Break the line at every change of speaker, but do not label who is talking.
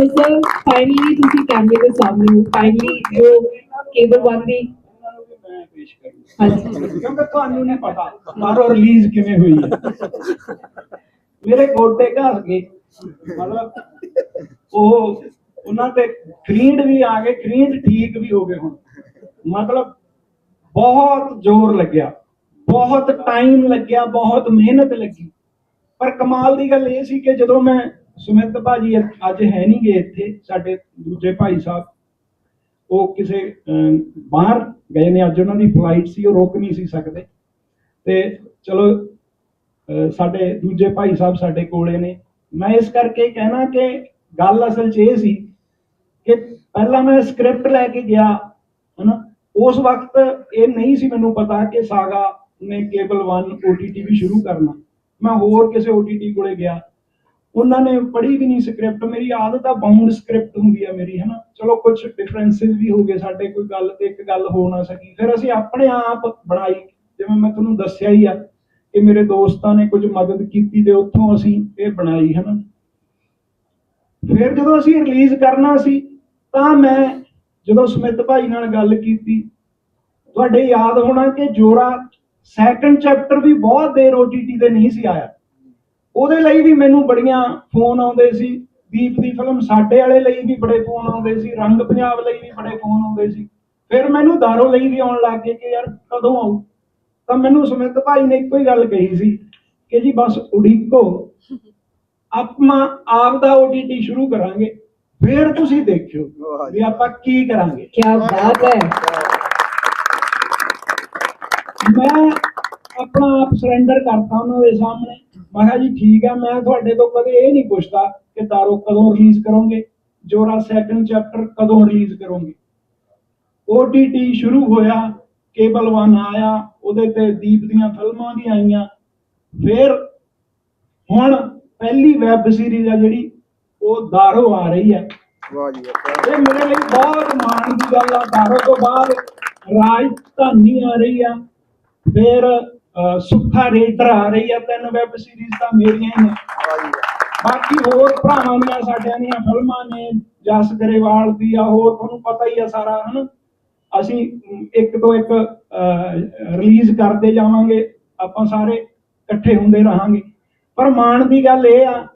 So sir finally ਤੁਸੀਂ ਕੈਮਰੇ ਦੇ ਸਾਹਮਣੇ ਹੋ। ਫਾਈਨਲੀ ਜੋ ਕੇਬਲ ਵਨ ਦੀ
ਮੈਂ ਪੇਸ਼ ਕਰੂੰ ਕਿਉਂਕਿ ਤੁਹਾਨੂੰ ਨਹੀਂ ਪਤਾ, ਮਾਰੋ ਰਿਲੀਜ਼ ਕਿਵੇਂ ਹੋਈ ਹੈ। ਮੇਰੇ ਗੋਡੇ ਘਸ ਗਏ। ਮਤਲਬ ਉਹ, ਉਹਨਾਂ ਤੇ ਕਰੀਂਡ ਵੀ ਆ ਗਏ ਕਰੀਂਡ ਠੀਕ ਵੀ ਹੋ ਗਏ ਹੁਣ। ਮਤਲਬ ਬਹੁਤ ਜ਼ੋਰ ਲੱਗਿਆ। ਬਹੁਤ ਟਾਈਮ ਲੱਗਿਆ, ਬਹੁਤ ਮਿਹਨਤ ਲੱਗੀ। ਪਰ ਕਮਾਲ ਦੀ ਗੱਲ ਇਹ ਸੀ ਕਿ ਜਦੋਂ ਮੈਂ ਸੁਮਿਤ ਭਾਜੀ ਅੱਜ ਹੈ ਨਹੀਂ ਗਏ ਇੱਥੇ ਸਾਡੇ ਦੂਜੇ ਭਾਈ ਸਾਹਿਬ। ਉਹ ਕਿਸੇ ਅਮ, ਬਾਹਰ ਗਏ ਨੇ ਅੱਜ ਉਹਨਾਂ ਦੀ ਫਲਾਈਟ ਸੀ ਉਹ ਰੁਕ ਨਹੀਂ ਸੀ ਸਕਦੇ। ਤੇ ਚਲੋ ਸਾਡੇ ਦੂਜੇ ਭਾਈ ਸਾਹਿਬ ਸਾਡੇ ਕੋਲੇ ਨੇ। ਮੈਂ ਇਸ ਕਰਕੇ ਕਹਿਣਾ ਕਿ ਗੱਲ ਅਸਲ 'ਚ ਇਹ ਸੀ ਕਿ ਪਹਿਲਾਂ ਮੈਂ ਸਕ੍ਰਿਪਟ ਲੈ ਕੇ ਗਿਆ ਹਨਾ? ਉਸ ਵਕਤ ਇਹ ਨਹੀਂ ਸੀ ਮੈਨੂੰ ਪਤਾ ਕਿ ਸਾਗਾ ਨੇ ਕੇਬਲ 1 OTT ਵੀ ਸ਼ੁਰੂ ਕਰਨਾ। ਮੈਂ ਹੋਰ ਕਿਸੇ OTT ਕੋਲੇ ਗਿਆ। ਉਹਨਾਂ ਨੇ ਪੜ੍ਹੀ ਵੀ ਨਹੀਂ ਸਕ੍ਰਿਪਟ, ਮੇਰੀ ਆਦਤ ਆ ਬਾਉਂਡ ਸਕ੍ਰਿਪਟ ਹੁੰਦੀ ਆ ਮੇਰੀ, ਹਨਾ। ਚਲੋ ਕੁਝ ਡਿਫਰੈਂਸਸ ਵੀ ਹੋ ਗਏ ਸਾਡੇ, ਕੋਈ ਗੱਲ ਤੇ ਇੱਕ ਗੱਲ ਹੋ ਨਾ ਸਕੀ। ਫਿਰ ਅਸੀਂ ਆਪਣੇ ਆਪ ਬਣਾਈ। ਜਿਵੇਂ ਮੈਂ ਤੁਹਾਨੂੰ ਦੱਸਿਆ ਹੀ ਆ ਕਿ ਮੇਰੇ ਦੋਸਤਾਂ ਨੇ ਕੁਝ ਮਦਦ ਕੀਤੀ ਤੇ ਉੱਥੋਂ ਅਸੀਂ ਇਹ ਬਣਾਈ, ਹਨਾ। ਫਿਰ ਜਦੋਂ ਅਸੀਂ ਰਿਲੀਜ਼ ਕਰਨਾ ਸੀ, ਤਾਂ ਮੈਂ ਜਦੋਂ ਸਮਿਤ ਭਾਈ ਨਾਲ ਗੱਲ ਕੀਤੀ, ਤੁਹਾਡੇ ਯਾਦ ਹੋਣਾ ਕਿ ਜੋਰਾ ਸੈਕੰਡ ਚੈਪਟਰ ਵੀ ਬਹੁਤ ਦੇਰ OTT ਤੇ ਨਹੀਂ ਸੀ ਆਇਆ। ਉਹਦੇ ਲਈ ਵੀ ਮੈਨੂੰ ਬੜੀਆਂ ਫੋਨ ਆਉਂਦੇ ਸੀ। ਦੀਪ ਦੀ ਫਿਲਮ ਸਾਡੇ ਵਾਲੇ ਲਈ ਵੀ ਬੜੇ ਫੋਨ ਆਉਂਦੇ ਸੀ। ਰੰਗ ਪੰਜਾਬ ਲਈ ਵੀ ਬੜੇ ਫੋਨ ਆਉਂਦੇ ਸੀ। ਫਿਰ ਮੈਨੂੰ ਦਾਰੋ ਲਈ ਵੀ ਆਉਣ ਲੱਗ ਗਏ ਕਿ ਯਾਰ ਕਦੋਂ ਆਊ? ਤਾਂ ਮੈਨੂੰ ਸੁਮਿਤ ਭਾਈ ਨੇ ਇੱਕੋ ਹੀ ਗੱਲ ਕਹੀ ਸੀ ਕਿ ਜੀ ਬਸ ਉਡੀਕੋ। ਆਪਾਂ ਆਪ ਦਾ OTT ਸ਼ੁਰੂ ਕਰਾਂਗੇ। ਫਿਰ ਤੁਸੀਂ ਦੇਖਿਓ ਵੀ ਆਪਾਂ ਕੀ ਕਰਾਂਗੇ।
ਕੀ ਬਾਤ ਹੈ।
ਮੈਂ ਆਪਣਾ ਆਪ ਸਰੈਂਡਰ ਕਰਤਾ ਉਹਨਾਂ ਦੇ ਸਾਹਮਣੇ। ਮੈਂ ਕਿਹਾ ਜੀ ਠੀਕ ਆ ਮੈਂ ਤੁਹਾਡੇ ਤੋਂ ਕਦੇ ਇਹ ਨਹੀਂ ਪੁੱਛਦਾ ਕਿ ਦਾਰੋ ਕਦੋਂ ਰਿਲੀਜ਼ ਕਰੋਗੇ ਜੋਰਾ ਸੈਕੰਡ ਚੈਪਟਰ ਕਦੋਂ ਰਿਲੀਜ਼ ਕਰੋਗੇ। OTT ਸ਼ੁਰੂ ਹੋਇਆ ਕੇਬਲ 1 ਆਇਆ ਉਹਦੇ ਤੇ ਦੀਪ ਦੀਆਂ ਫਿਲਮਾਂ ਵੀ ਆਈਆਂ। ਫਿਰ ਹੁਣ ਪਹਿਲੀ ਵੈਬ ਸੀਰੀਜ਼ ਆ ਜਿਹੜੀ ਉਹ ਦਾਰੋ ਆ ਰਹੀ ਹੈ।
ਵਾਹ ਜੀ
ਇਹ ਮੇਰੇ ਲਈ ਬਹੁਤ ਮਾਣ ਦੀ ਗੱਲ ਆ। ਦਾਰੋ ਤੋਂ ਬਾਅਦ ਰਾਜਧਾਨੀ ਆ ਰਹੀ ਆ। ਫਿਰ ਸੁੱਖਾ ਰੇਡਰ ਆ ਰਹੀ ਆ ਤਿੰਨ ਵੈਬ ਸੀਰੀਜ਼ ਤਾਂ ਮੇਰੀਆਂ ਹੀ ਨੇ। ਬਾਕੀ ਹੋਰ ਭਰਾਵਾਂ ਦੀਆਂ ਸਾਡਿਆਂ ਦੀਆਂ ਫਿਲਮਾਂ ਨੇ, ਜਸ ਗਰੇਵਾਲ ਦੀ ਆ, ਹੋਰ ਤੁਹਾਨੂੰ ਪਤਾ ਹੀ ਆ ਸਾਰਾ, ਹਨ? ਅਸੀਂ ਇੱਕ ਤੋਂ ਇੱਕ ਰਿਲੀਜ਼ ਕਰਦੇ ਜਾਵਾਂਗੇ, ਆਪਾਂ ਸਾਰੇ ਇਕੱਠੇ ਹੁੰਦੇ ਰਹਾਂਗੇ। ਪਰ ਮਾਣ ਦੀ ਗੱਲ ਇਹ ਆ